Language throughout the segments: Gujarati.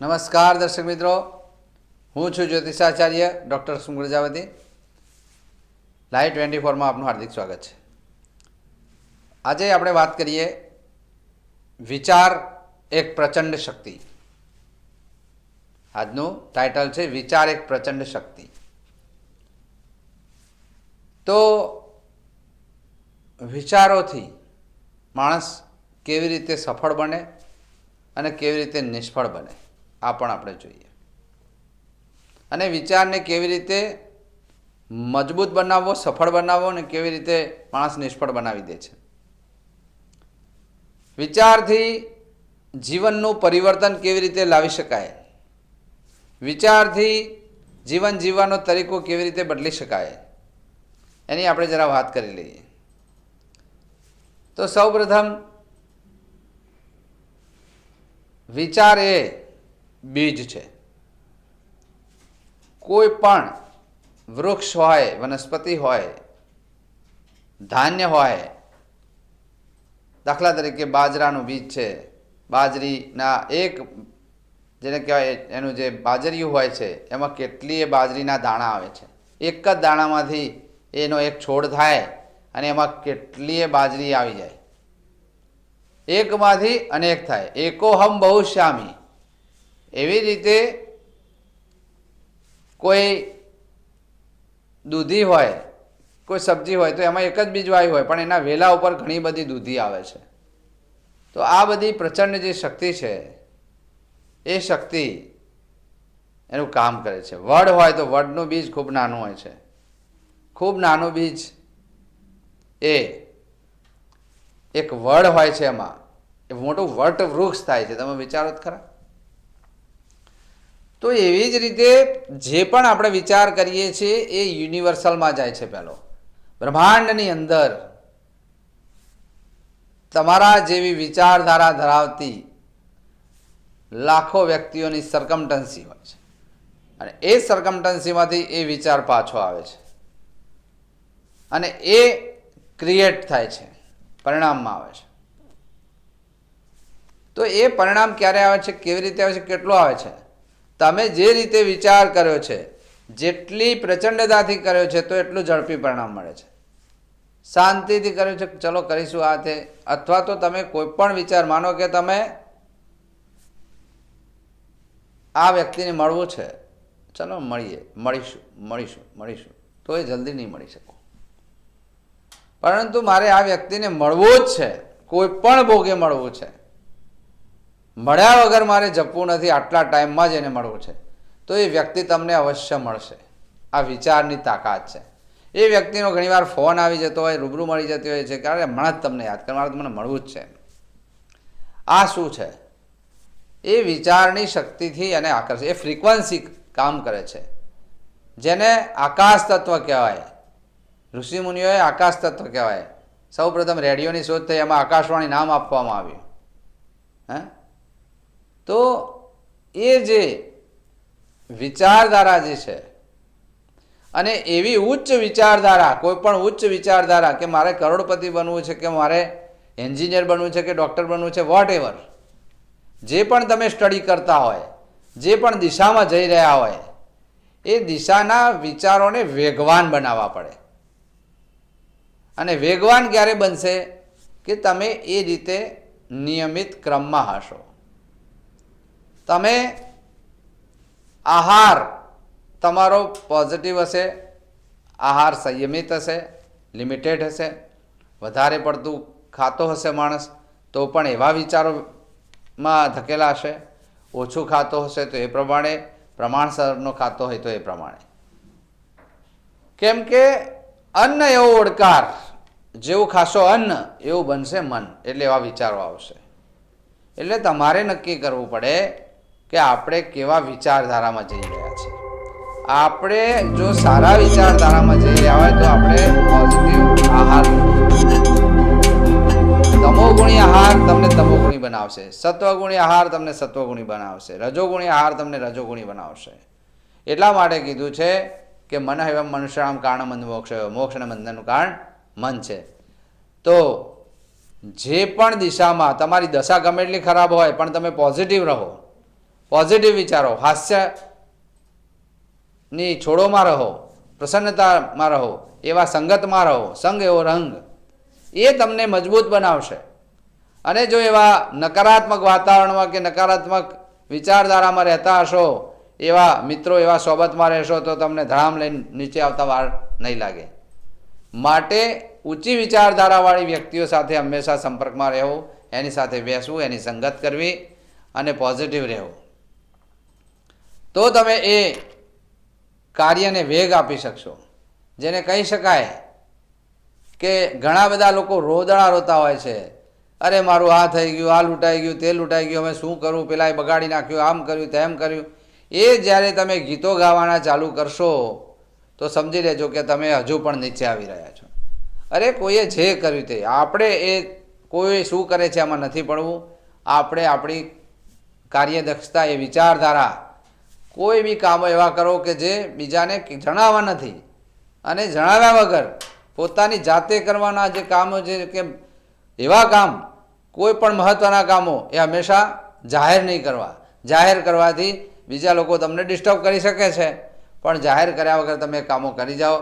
નમસ્કાર દર્શક મિત્રો. હું છું જ્યોતિષાચાર્ય doctor Sum Prajapati live twenty ફોરમાં આપનું હાર્દિક સ્વાગત છે. આજે આપણે વાત કરીએ વિચાર એક પ્રચંડ શક્તિ. આજનું ટાઇટલ છે વિચાર એક પ્રચંડ શક્તિ. તો વિચારોથી માણસ કેવી રીતે સફળ બને અને કેવી રીતે નિષ્ફળ બને? આ પણ આપણે જોઈએ. અને વિચારને કેવી રીતે મજબૂત બનાવવો, સફળ બનાવવો અને કેવી રીતે માણસ નિષ્ફળ બનાવી દે છે. વિચારથી જીવનનું પરિવર્તન કેવી રીતે લાવી શકાય? વિચારથી જીવન જીવવાનો તરીકો કેવી રીતે બદલી શકાય? એની આપણે જરા વાત કરી લઈએ. તો સૌપ્રથમ વિચાર એ બીજ છે. કોઈ પણ વૃક્ષ હોય, વનસ્પતિ હોય, ધાન્ય હોય, દાખલા તરીકે બાજરાનું બીજ છે. બાજરીના એક જેને કહેવાય એનું જે બાજરીયું હોય છે, એમાં કેટલીય બાજરીના દાણા આવે છે. એક જ દાણામાંથી એનો એક છોડ થાય અને એમાં કેટલીય બાજરી આવી જાય. એકમાંથી અનેક થાય. એકોહમ બહુ શ્યામી એવી રીતે કોઈ દૂધી હોય, કોઈ સબ્જી હોય, તો એમાં એક જ બીજ વાયુ હોય, પણ એના વેલા ઉપર ઘણી બધી દૂધી આવે છે. તો આ બધી પ્રચંડ જે શક્તિ છે, એ શક્તિ એનું કામ કરે છે. વડ હોય તો વડનું બીજ ખૂબ નાનું હોય છે. ખૂબ નાનું બીજ એ એક વડ હોય છે એમાં. એ મોટું વટ વૃક્ષ થાય છે. તમે વિચારો જ ખરા. તો એવી જ રીતે જે પણ આપણે વિચાર કરીએ છીએ, એ યુનિવર્સલમાં જાય છે પહેલો. બ્રહ્માંડની અંદર તમારા જેવી વિચારધારા ધરાવતી લાખો વ્યક્તિઓની સરકમટન્સી હોય છે. અને એ સરકમટન્સીમાંથી એ વિચાર પાછો આવે છે. અને એ ક્રિએટ થાય છે, પરિણામમાં આવે છે. તો એ પરિણામ ક્યારે આવે છે, કેવી રીતે આવે છે, કેટલો આવે છે? તમે જે રીતે વિચાર કર્યો છે, જેટલી પ્રચંડતાથી કર્યો છે, તો એટલું ઝડપી પરિણામ મળે છે. શાંતિથી કર્યું છે, ચલો કરીશું આ તે. અથવા તો તમે કોઈ પણ વિચાર, માનો કે તમે આ વ્યક્તિને મળવું છે, ચલો મળીએ, મળીશું મળીશું મળીશું. તો એ જલ્દી નહીં મળી શકો. પરંતુ મારે આ વ્યક્તિને મળવું જ છે, કોઈ પણ ભોગે મળવું છે. મળ્યા વગર મારે જપવું નથી, આટલા ટાઈમમાં જ એને મળવું છે. તો એ વ્યક્તિ તમને અવશ્ય મળશે. આ વિચારની તાકાત છે. એ વ્યક્તિનો ઘણીવાર ફોન આવી જતો હોય, રૂબરૂ મળી જતી હોય છે કે, અરે, હમણાં જ તમને યાદ કરે, મારે તમને મને મળવું જ છે. આ શું છે? એ વિચારની શક્તિથી એને આકર્ષે. એ ફ્રીક્વન્સી કામ કરે છે. જેને આકાશ તત્વ કહેવાય. ઋષિમુનિઓએ આકાશ તત્વ કહેવાય. સૌ પ્રથમ રેડિયોની શોધ થઈ, એમાં આકાશવાણી નામ આપવામાં આવ્યું. હે? તો એ જે વિચારધારા જે છે, અને એવી ઉચ્ચ વિચારધારા, કોઈ પણ ઉચ્ચ વિચારધારા કે મારે કરોડપતિ બનવું છે કે મારે એન્જિનિયર બનવું છે કે ડૉક્ટર બનવું છે વોટ એવર જે પણ તમે સ્ટડી કરતા હોય, જે પણ દિશામાં જઈ રહ્યા હોય, એ દિશાના વિચારોને વેગવાન બનાવવા પડે. અને વેગવાન ક્યારે બનશે? કે તમે એ રીતે નિયમિત ક્રમમાં હશો. તમે આહાર, તમારો પોઝિટિવ હશે, આહાર સંયમિત હશે લિમિટેડ હશે, વધારે પડતું ખાતો હશે માણસ, તો પણ એવા વિચારોમાં ધકેલા હશે, ઓછું ખાતો હશે તો એ પ્રમાણે, પ્રમાણસરનો ખાતો હોય તો એ પ્રમાણે. કેમ કે અન્ન એવો ઓડકાર, જેવું ખાશો અન્ન, એવું બનશે મન, એટલે એવા વિચારો આવશે. એટલે તમારે નક્કી કરવું પડે કે આપણે કેવા વિચારધારામાં જઈ રહ્યા છીએ. આપણે જો સારા વિચારધારામાં જઈ રહ્યા હોય તો આપણે પોઝિટિવ આહાર તમોગુણી આહાર તમને તમોગુણી બનાવશે. સત્વગુણી આહાર તમને સત્વગુણી બનાવશે. રજોગુણી આહાર તમને રજોગુણી બનાવશે. એટલા માટે કીધું છે કે મન એવમ મનુષ્યામ કારણ મંદ મોક્ષ મોક્ષના બંધનનું કારણ મન છે. તો જે પણ દિશામાં તમારી દશા ગમે એટલી ખરાબ હોય, પણ તમે પોઝિટિવ રહો પોઝિટિવ વિચારો, હાસ્યની છોડોમાં રહો, પ્રસન્નતામાં રહો, એવા સંગતમાં રહો, સંગ એવો રંગ, એ તમને મજબૂત બનાવશે. અને જો એવા નકારાત્મક વાતાવરણમાં કે નકારાત્મક વિચારધારામાં રહેતા હશો, એવા મિત્રો એવા સોબતમાં રહેશો, તો તમને ધડામ લઈને નીચે આવતા વાર નહીં લાગે. માટે ઊંચી વિચારધારાવાળી વ્યક્તિઓ સાથે હંમેશા સંપર્કમાં રહેવું, એની સાથે બેસવું, એની સંગત કરવી અને પોઝિટિવ રહેવું. તો તમે એ કાર્યને વેગ આપી શકશો. જેને કહી શકાય કે ઘણા બધા લોકો રોદડા રોતા હોય છે. અરે, મારું આ થઈ ગયું, આ લૂંટાઈ ગયું, તે લૂંટાઈ ગયું, હવે શું કરું? પેલા બગાડી નાખ્યું, આમ કર્યું, તેમ કર્યું. એ જ્યારે તમે ગીતો ગાવાના ચાલુ કરશો, તો સમજી લેજો કે તમે હજુ પણ નીચે આવી રહ્યા છો. અરે, કોઈએ જે કર્યું તે. આપણે એ કોઈ શું કરે છે આમાં નથી પડવું. આપણે આપણી કાર્યદક્ષતા એ વિચારધારા કોઈ બી કામો એવા કરો કે જે બીજાને જણાવવા નથી. અને જણાવ્યા વગર પોતાની જાતે કરવાના જે કામો છે કે એવા કામ, કોઈ પણ મહત્ત્વના કામો એ હંમેશા જાહેર નહીં કરવા. જાહેર કરવાથી બીજા લોકો તમને ડિસ્ટર્બ કરી શકે છે. પણ જાહેર કર્યા વગર તમે કામો કરી જાઓ,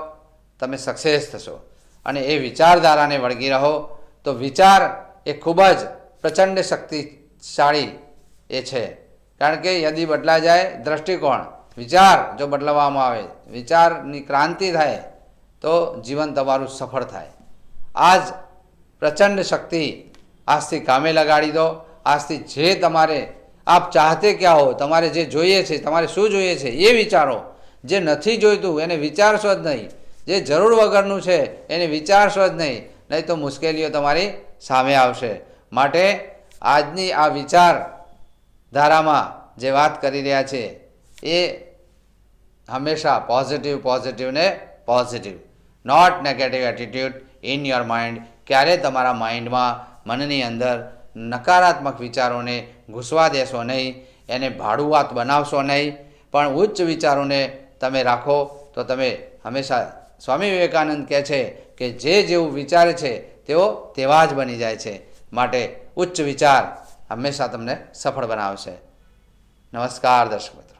તમે સક્સેસ થશો. અને એ વિચારધારાને વળગી રહો, તો વિચાર એ ખૂબ જ પ્રચંડ શક્તિશાળી એ છે. કારણ કે યદી બદલા જાય, દ્રષ્ટિકોણ, વિચાર જો બદલાવવામાં આવે, વિચારની ક્રાંતિ થાય, તો જીવન તમારું સફળ થાય. આ જ પ્રચંડ શક્તિ આજથી કામે લગાડી દો. આજથી જે તમારે આપ ચાહતે ક્યાં હો, તમારે જે જોઈએ છે, તમારે શું જોઈએ છે, એ વિચારો. જે નથી જોઈતું, એને વિચારશો જ નહીં. જે જરૂર વગરનું છે, એને વિચારશો જ નહીં. નહીં તો મુશ્કેલીઓ તમારી સામે આવશે. માટે આજની આ વિચાર ધારામાં જે વાત કરી રહ્યા છે, એ હંમેશા પોઝિટિવ પોઝિટિવ ને positive not negative attitude in your mind ક્યારે તમારા માઇન્ડમાં મનની અંદર નકારાત્મક વિચારોને ઘૂસવા દેશો નહીં, એને ભાડુઆત બનાવશો નહીં, પણ ઉચ્ચ વિચારોને તમે રાખો, તો તમે હંમેશા સ્વામી વિવેકાનંદ કહે છે કે જે જેવું વિચારે છે, તેઓ તેવા જ બની જાય છે. માટે ઉચ્ચ વિચાર હંમેશા તમને સફળ બનાવશે. નમસ્કાર દર્શક મિત્રો.